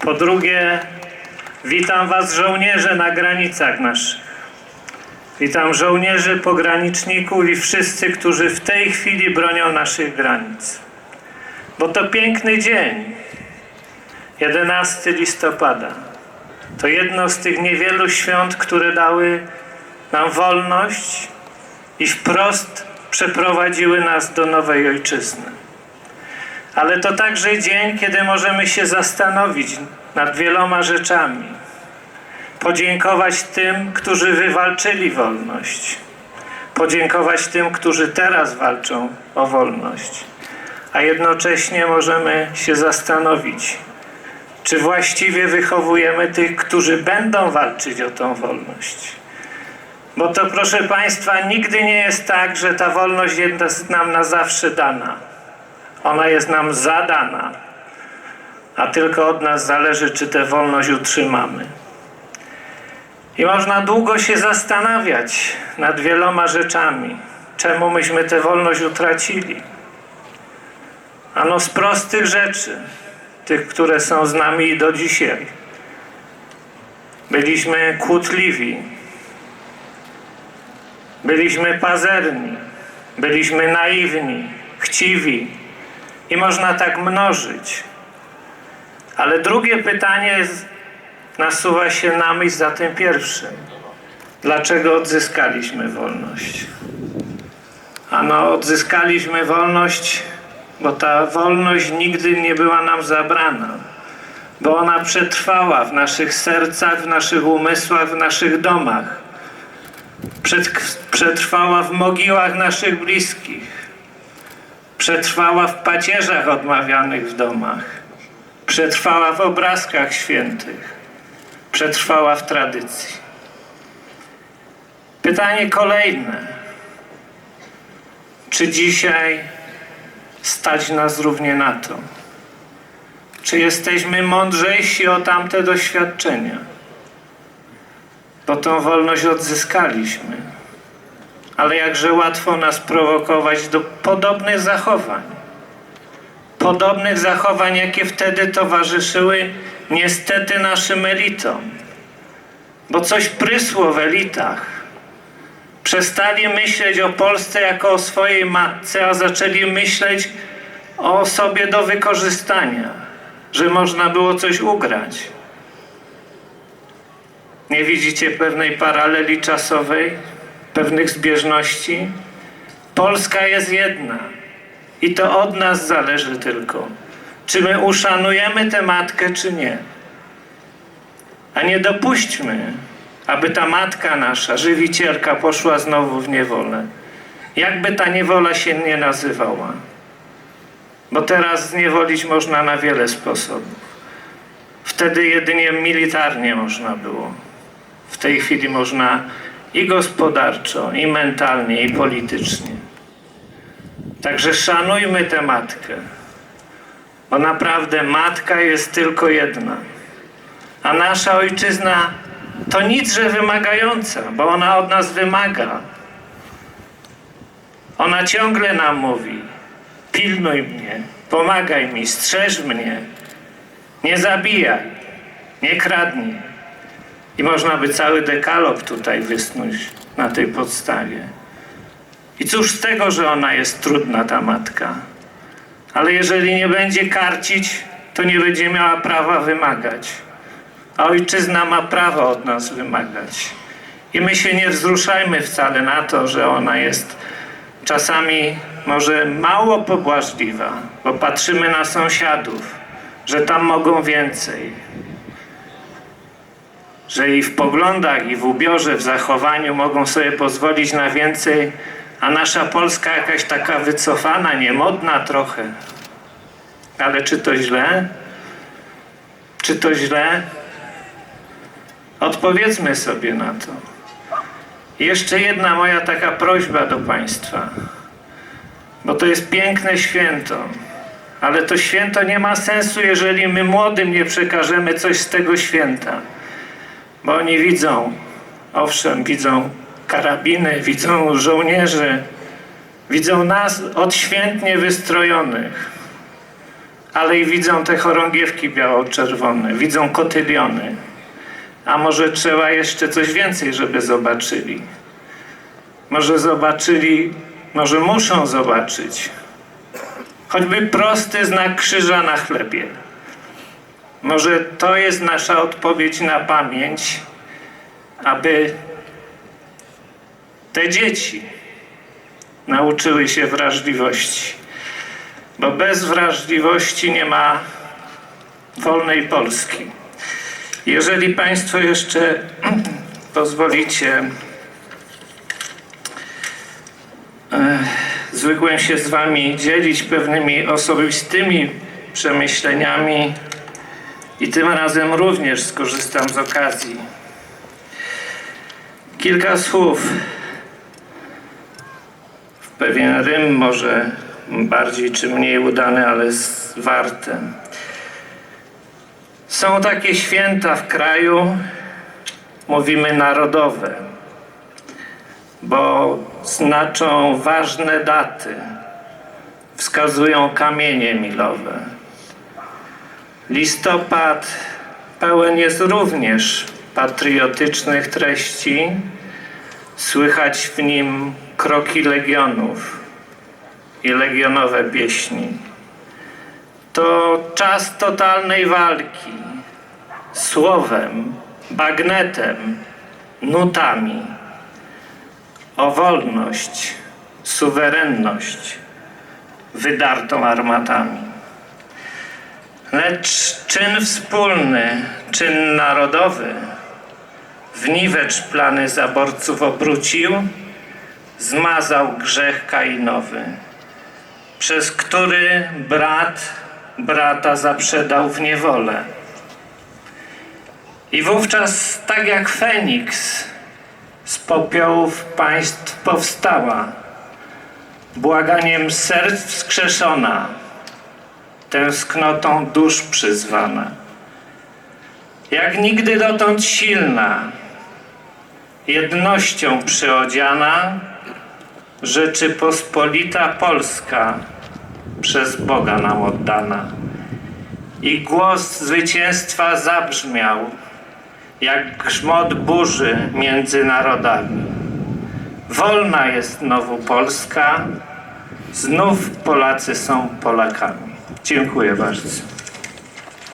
Po drugie, witam Was żołnierze na granicach naszych. Witam żołnierzy, pograniczników i wszyscy, którzy w tej chwili bronią naszych granic. Bo to piękny dzień, 11 listopada. To jedno z tych niewielu świąt, które dały nam wolność i wprost przeprowadziły nas do nowej ojczyzny. Ale to także dzień, kiedy możemy się zastanowić nad wieloma rzeczami. Podziękować tym, którzy wywalczyli wolność. Podziękować tym, którzy teraz walczą o wolność. A jednocześnie możemy się zastanowić, czy właściwie wychowujemy tych, którzy będą walczyć o tą wolność. Bo to, proszę Państwa, nigdy nie jest tak, że ta wolność jest nam na zawsze dana. Ona jest nam zadana, a tylko od nas zależy, czy tę wolność utrzymamy. I można długo się zastanawiać nad wieloma rzeczami, czemu myśmy tę wolność utracili. Ano z prostych rzeczy, tych, które są z nami do dzisiaj. Byliśmy kłótliwi, byliśmy pazerni, byliśmy naiwni, chciwi i można tak mnożyć. Ale drugie pytanie nasuwa się na myśl za tym pierwszym. Dlaczego odzyskaliśmy wolność? Ano, odzyskaliśmy wolność, bo ta wolność nigdy nie była nam zabrana, bo ona przetrwała w naszych sercach, w naszych umysłach, w naszych domach. Przetrwała w mogiłach naszych bliskich. Przetrwała w pacierzach odmawianych w domach. Przetrwała w obrazkach świętych. Przetrwała w tradycji. Pytanie kolejne. Czy dzisiaj stać nas równie na to? Czy jesteśmy mądrzejsi o tamte doświadczenia? Bo tą wolność odzyskaliśmy. Ale jakże łatwo nas prowokować do podobnych zachowań. Podobnych zachowań, jakie wtedy towarzyszyły niestety naszym elitom. Bo coś prysło w elitach. Przestali myśleć o Polsce jako o swojej matce, a zaczęli myśleć o sobie do wykorzystania, że można było coś ugrać. Nie widzicie pewnej paraleli czasowej, pewnych zbieżności? Polska jest jedna i to od nas zależy tylko, czy my uszanujemy tę matkę, czy nie. A nie dopuśćmy, aby ta matka nasza, żywicielka, poszła znowu w niewolę. Jakby ta niewola się nie nazywała. Bo teraz zniewolić można na wiele sposobów. Wtedy jedynie militarnie można było. W tej chwili można i gospodarczo, i mentalnie, i politycznie. Także szanujmy tę matkę. Bo naprawdę matka jest tylko jedna. A nasza ojczyzna to nic, że wymagająca, bo ona od nas wymaga. Ona ciągle nam mówi: pilnuj mnie, pomagaj mi, strzeż mnie, nie zabijaj, nie kradnij. I można by cały dekalog tutaj wysnuć na tej podstawie. I cóż z tego, że ona jest trudna, ta matka? Ale jeżeli nie będzie karcić, to nie będzie miała prawa wymagać. A ojczyzna ma prawo od nas wymagać. I my się nie wzruszajmy wcale na to, że ona jest czasami może mało pobłażliwa, bo patrzymy na sąsiadów, że tam mogą więcej. Że i w poglądach, i w ubiorze, w zachowaniu mogą sobie pozwolić na więcej, a nasza Polska jakaś taka wycofana, niemodna trochę. Ale czy to źle? Czy to źle? Odpowiedzmy sobie na to. Jeszcze jedna moja taka prośba do Państwa, bo to jest piękne święto, ale to święto nie ma sensu, jeżeli my młodym nie przekażemy coś z tego święta, bo oni widzą, owszem, widzą karabiny, widzą żołnierzy, widzą nas odświętnie wystrojonych, ale i widzą te chorągiewki biało-czerwone, widzą kotyliony. A może trzeba jeszcze coś więcej, żeby zobaczyli. Może zobaczyli, może muszą zobaczyć choćby prosty znak krzyża na chlebie. Może to jest nasza odpowiedź na pamięć, aby te dzieci nauczyły się wrażliwości. Bo bez wrażliwości nie ma wolnej Polski. Jeżeli Państwo jeszcze pozwolicie, zwykłem się z Wami dzielić pewnymi osobistymi przemyśleniami i tym razem również skorzystam z okazji. Kilka słów w pewien rym, może bardziej czy mniej udany, ale z- warte. Są takie święta w kraju, mówimy narodowe bo znaczą ważne daty, wskazują kamienie milowe. Listopad pełen jest również patriotycznych treści, słychać w nim kroki legionów i legionowe pieśni. To czas totalnej walki słowem, bagnetem, nutami o wolność, suwerenność wydartą armatami. Lecz czyn wspólny, czyn narodowy. W niwecz plany zaborców obrócił, zmazał grzech kainowy, przez który brat brata zaprzedał w niewolę. I wówczas, tak jak Feniks, z popiołów państw powstała, błaganiem serc wskrzeszona, tęsknotą dusz przyzwana. Jak nigdy dotąd silna, jednością przyodziana, Rzeczypospolita Polska przez Boga nam oddana. I głos zwycięstwa zabrzmiał, jak grzmot burzy między narodami. Wolna jest znowu Polska, znów Polacy są Polakami. Dziękuję bardzo.